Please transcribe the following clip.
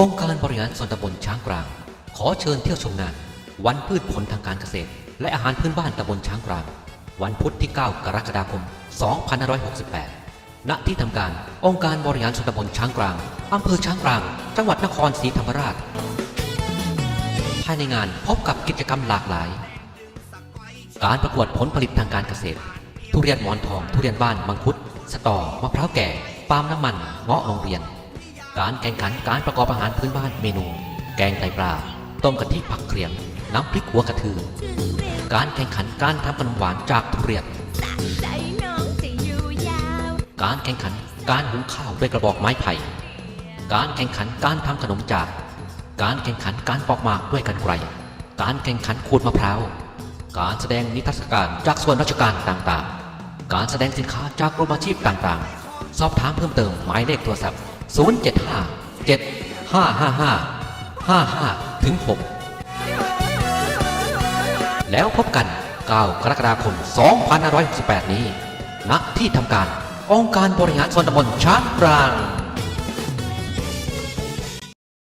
องค์การบริหารส่วนตำบลช้างกลาง ขอเชิญเที่ยวชมงาน วันพืชผลทางการเกษตร และอาหารพื้นบ้านตำบลช้างกลาง วันพุธที่ 9 กรกฎาคม 2568 ณ ที่ทำการองค์การบริหารส่วนตำบลช้างกลางอำเภอช้างกลาง จังหวัดนครศรีธรรมราช ภายในงานพบกับกิจกรรมหลากหลาย การประกวดผลผลิตทางการเกษตร ทุเรียนหมอนทอง ทุเรียนบ้าน มังคุด สตอ มะพร้าวแก่ ปาล์มน้ำมัน เงาะโรงเรียน การแข่งขันการประกอบอาหารพื้นบ้านเมนู แกงไตปลา ต้มกะทิผักเคียง น้ำพริกหัวกระทือ การแข่งขันการทำขนมหวานจากทุเรียนการแข่งขันการหุงข้าวด้วยกระบอกไม้ไผ่ การแข่งขันการทำขนมจาก การแข่งขันการปอกหมากด้วยกันไกรการแข่งขันขูดมะพร้าว การแสดงนิทรรศการจากส่วนราชการต่างๆ การแสดงสินค้าจากกรมอาชีพต่างๆ สอบถามเพิ่มเติมหมายเลขโทรศัพท์ 075 7555 55 ถึง 6 แล้วพบกัน 9 กรกฎาคม 2568 นี้ ณ ที่ทำการองค์การบริหารส่วนตำบลช้างกลาง